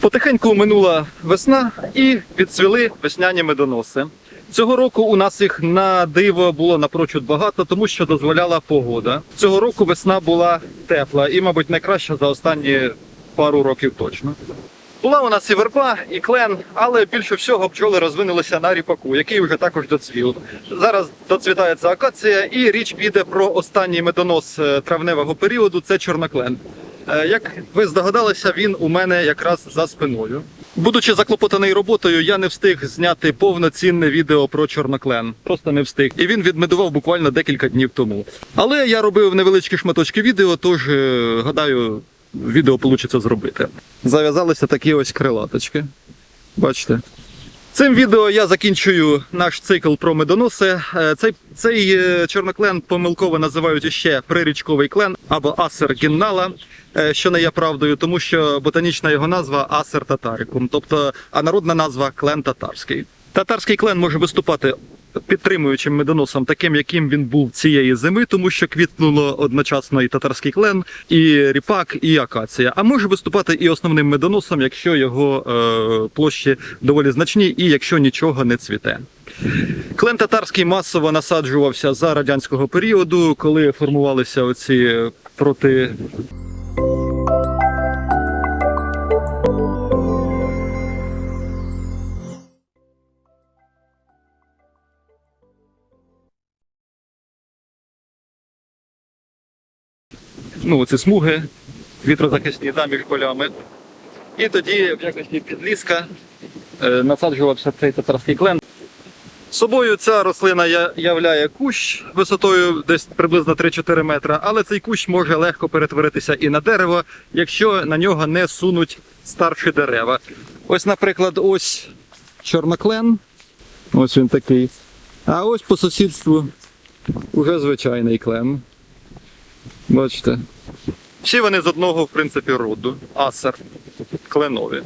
Потихеньку минула весна і відцвіли весняні медоноси. Цього року у нас їх на диво було напрочуд багато, тому що дозволяла погода. Цього року весна була тепла і, мабуть, найкраща за останні пару років точно. Була у нас і верба, і клен, але більше всього бджоли розвинулися на ріпаку, який вже також доцвів. Зараз доцвітається акація, і річ піде про останній медонос е, травневого періоду це чорноклен. Е, Як ви здогадалися, він у мене якраз за спиною. Будучи заклопотаний роботою, я не встиг зняти повноцінне відео про чорноклен. Просто не встиг. І він відмедував буквально декілька днів тому. Але я робив невеличкі шматочки відео, тож е, гадаю, відео вийде зробити. Зав'язалися такі ось крилаточки. Бачите? Цим відео я закінчую наш цикл про медоноси. Е, Цей, цей е, чорноклен помилково називають іще прирічковий клен або асер гіннала, е, що не є правдою, тому що ботанічна його назва асер татарикум, тобто а народна назва клен татарський. Татарський клен може виступати підтримуючим медоносом, таким, яким він був цієї зими, тому що квітнуло одночасно і татарський клен, і ріпак, і акація. А може виступати і основним медоносом, якщо його е, площі доволі значні, і якщо нічого не цвіте. Клен татарський масово насаджувався за радянського періоду, коли формувалися оці проти. Ну, оці смуги вітрозахисні да, між полями. І тоді в якості підліска е, насаджувався цей татарський клен. Собою ця рослина являє кущ висотою десь приблизно 3-4 метра, але цей кущ може легко перетворитися і на дерево, якщо на нього не сунуть старші дерева. Ось, наприклад, ось чорноклен. Ось він такий. А ось по сусідству уже звичайний клен. Бачите. Всі вони з одного, в принципі, роду. Асер. Кленові.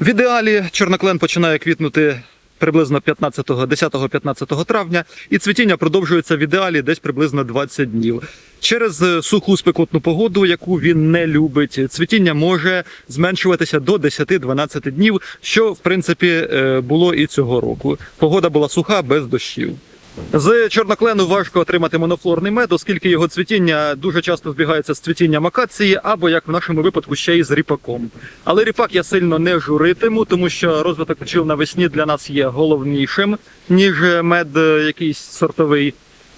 В ідеалі чорноклен починає квітнути приблизно 15 10-15 травня, і цвітіння продовжується в ідеалі десь приблизно 20 днів. Через е, суху спекотну погоду, яку він не любить, цвітіння може зменшуватися до 10-12 днів, що в принципі е, було і цього року. Погода була суха без дощів. З чорноклену важко отримати монофлорний мед, оскільки його цвітіння дуже часто збігається з цвітінням акації, або як в нашому випадку ще й з ріпаком. Але ріпак я сильно не журитиму, тому що розвиток пчіл навесні для нас є головнішим, ніж мед е, якийсь сортовий.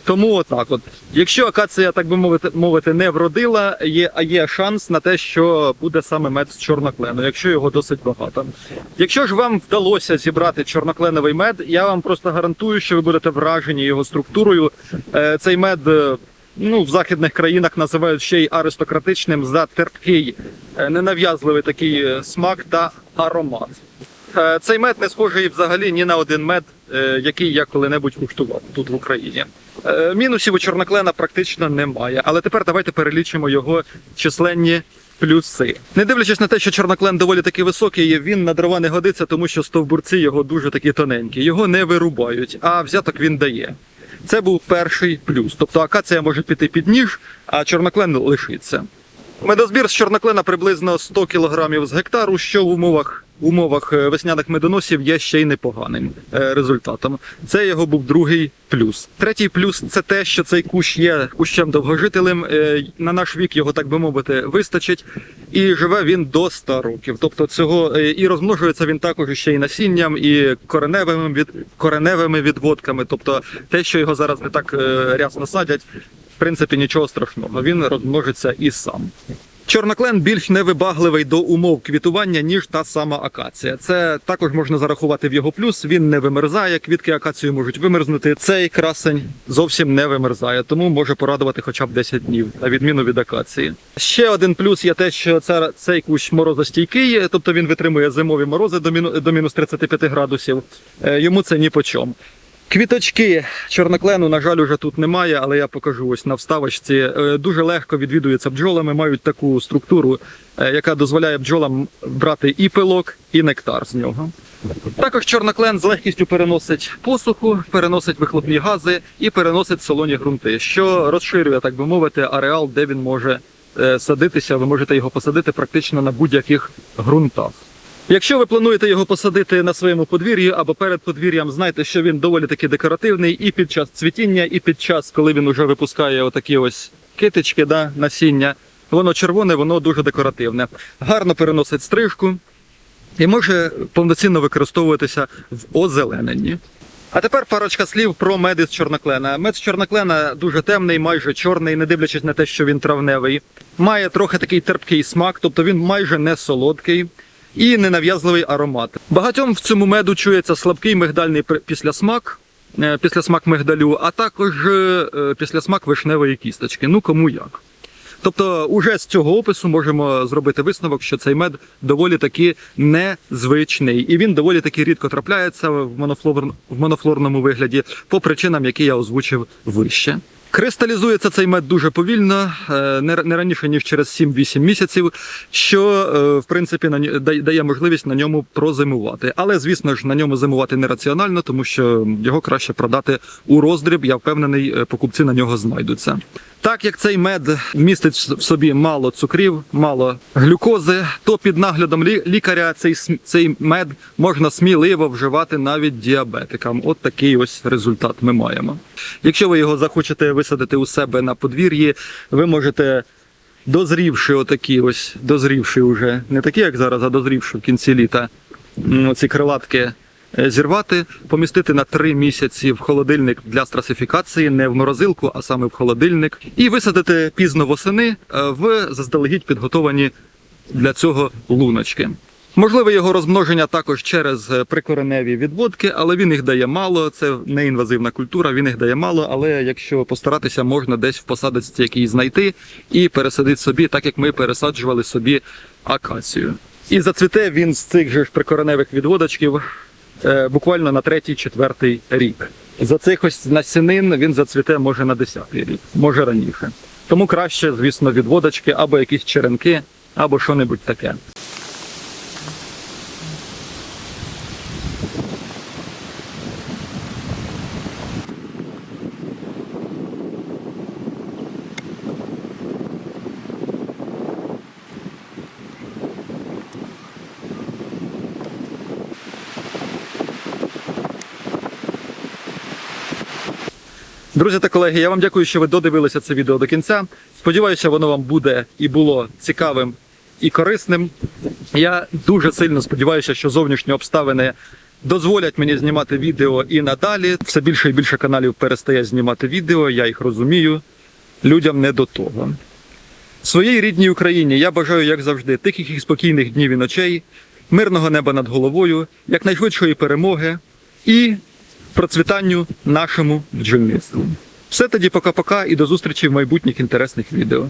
Тому отак, от якщо акація, так би мовити, мовити, не вродила, є, а є шанс на те, що буде саме мед з чорноклену, якщо його досить багато. Якщо ж вам вдалося зібрати чорнокленовий мед, я вам просто гарантую, що ви будете вражені його структурою. Е, Цей мед. е, Ну, в західних країнах називають ще й аристократичним за терпкий, е, ненав'язливий такий смак та аромат. Цей мед не схожий взагалі ні на один мед, який я коли-небудь куштував тут в Україні. Е, Мінусів у чорноклена практично немає, але тепер давайте перелічимо його численні плюси. Не дивлячись на те, що чорноклен доволі таки високий, він на дрова не годиться, тому що стовбурці його дуже такі тоненькі. Його не вирубають, а взяток він дає. Це був перший плюс. Тобто акація може піти під ніж, а чорноклен лишиться. Медозбір з чорноклена приблизно 100 кг з гектару, що в умовах, умовах е, весняних медоносів є ще й непоганим е, результатом. Це його був другий плюс. Третій плюс це те, що цей кущ є кущем довгожителем. е, На наш вік його, так би мовити, вистачить, і живе він до 100 років. Тобто цього і розмножується він також ще й насінням, і кореневими від кореневими відводками. Тобто те, що його зараз не так рясно садять, в принципі, нічого страшного. Він розмножиться і сам. Чорноклен більш невибагливий до умов квітування, ніж та сама акація. Це також можна зарахувати в його плюс. Він не вимерзає. Квітки акацію можуть вимерзнути. Цей красень зовсім не вимерзає, тому може порадувати хоча б 10 днів, на відміну від акації. Ще один плюс є те, що це, цей кущ морозостійкий, тобто він витримує зимові морози до, міну, до мінус 35 градусів. Е, Йому це ні по чому. Квіточки чорноклену, на жаль, уже тут немає, але я покажу ось на вставочці. Е, Дуже легко відвідуються бджолами, мають таку структуру, е, яка дозволяє бджолам брати і пилок, і нектар з нього. Також чорноклен з легкістю переносить посуху, переносить вихлопні гази і переносить солоні ґрунти, що розширює, так би мовити, ареал, де він може е, садитися. Ви можете його посадити практично на будь-яких ґрунтах. Якщо ви плануєте його посадити на своєму подвір'ї або перед подвір'ям, знайте, що він доволі таки декоративний і під час цвітіння, і під час, коли він уже випускає отакі ось китички, да, насіння. Воно червоне, воно дуже декоративне. Гарно переносить стрижку і може повноцінно використовуватися в озелененні. А тепер парочка слів про мед із чорноклена. Мед з чорноклена дуже темний, майже чорний, не дивлячись на те, що він травневий. Має трохи такий терпкий смак, тобто він майже не солодкий і ненав'язливий аромат. Багатьом в цьому меду чується слабкий мигдальний післясмак, е, післясмак мигдалю, а також е, післясмак вишневої кісточки. Ну кому як. Тобто, уже з цього опису можемо зробити висновок, що цей мед доволі таки незвичний, і він доволі таки рідко трапляється в, в монофлорному вигляді по причинам, які я озвучив вище. Кристалізується цей мед дуже повільно, е, не раніше ніж через 7-8 місяців, що е, в принципі дає можливість на ньому прозимувати. Але звісно ж на ньому зимувати нераціонально, тому що його краще продати у роздріб. Я впевнений, е, покупці на нього знайдуться. Так як цей мед містить в собі мало цукрів, мало глюкози, то під наглядом лікаря цей, цей мед можна сміливо вживати навіть діабетикам. От такий ось результат ми маємо. Якщо ви його захочете висадити у себе на подвір'ї, ви можете. Дозрівши отакі ось, дозрівши вже, не такі, як зараз, а дозрівши в кінці літа, ці крилатки зірвати, помістити на 3 місяці в холодильник для страсифікації, не в морозилку, а саме в холодильник, і висадити пізно восени е, в заздалегідь підготовані для цього луночки. Можливе його розмноження також через е, прикореневі відводки, але він їх дає мало. Це неінвазивна культура, він їх дає мало. Але якщо постаратися, можна десь в посадочці якийсь знайти і пересадити собі, так як ми пересаджували собі акацію. І зацвіте він з цих же прикореневих відводочків е, буквально на третій-четвертий рік. За цих ось насінин він зацвіте може на десятий рік, може раніше. Тому краще, звісно, відводочки або якісь черенки, або що-небудь таке. Друзі та колеги, я вам дякую, що ви додивилися це відео до кінця. Сподіваюся, воно вам буде і було цікавим і корисним. Я дуже сильно сподіваюся, що зовнішні обставини дозволять мені знімати відео і надалі. Все більше і більше каналів перестає знімати відео, я їх розумію. Людям не до того. Своїй рідній Україні я бажаю, як завжди, тихих і спокійних днів і ночей, мирного неба над головою, якнайшвидшої перемоги і процвітанню нашому бджільництву. Все тоді пока-пока і до зустрічі в майбутніх інтересних відео.